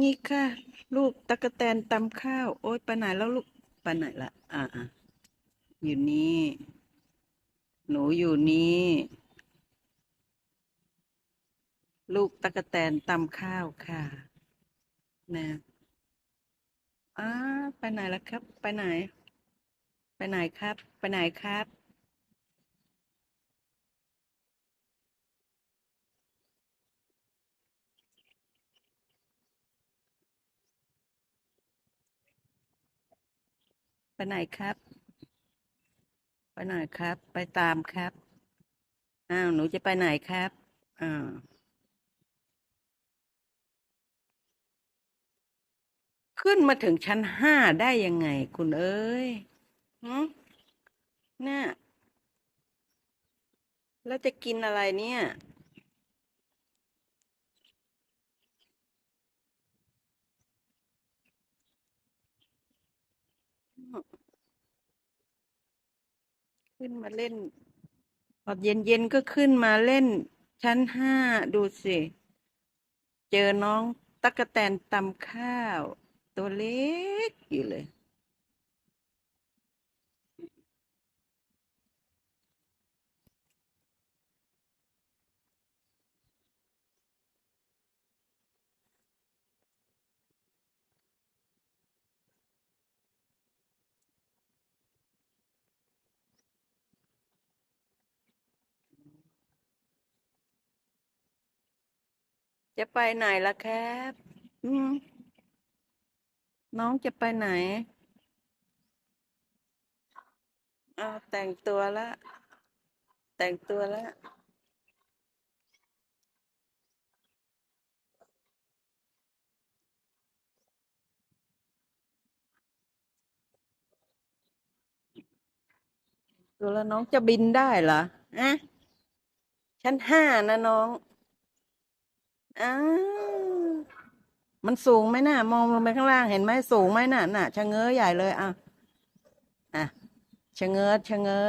นี่ค่ะลูกตะกะแตนตำข้าว โอ๊ยไปไหนแล้วลูกไปไหนละอ่าอะอยู่นี่ หนูอยู่นี่ ลูกตะกะแตนตำข้าวค่ะนะอ้าไปไหนล้วครับ ไปไหน ไปไหนครับ ไปไหนครับ ไปไหนครับ ไปไหนครับ ไปตามครับ อ้าวหนูจะไปไหนครับอ่าขึ้นมาถึงชั้นห้าได้ยังไง คุณเอ้ยเนี่ยแล้วจะกินอะไรเนี่ย ขึ้นมาเล่นตอนเย็นเย็นก็ขึ้นมาเล่น ชั้นห้าดูสิ เจอน้องตั๊กแตนตำข้าว ตัวเล็กอยู่เลย จะไปไหนล่ะครับ น้องจะไปไหนอ้าแต่งตัวละ แต่งตัวละ ตัวแล้วน้องจะบินได้เหรออะชั้นห้านะน้อง อ้าวมันสูงไหมน่ะ มองลงไปข้างล่างเห็นไหมสูงไหมน่ะ น่ะชะเง้อใหญ่เลยอะอะชะเง้อชะเง้อ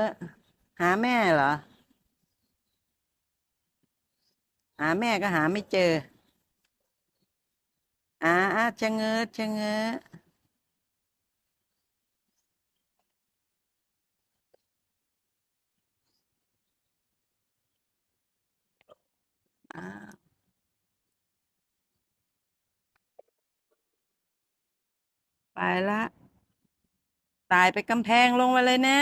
หาแม่เหรอ หาแม่ก็หาไม่เจออ่าอะชะเง้อชะเง้ออ้า ไปละ ตายไปกำแพงลงมาเลยนะ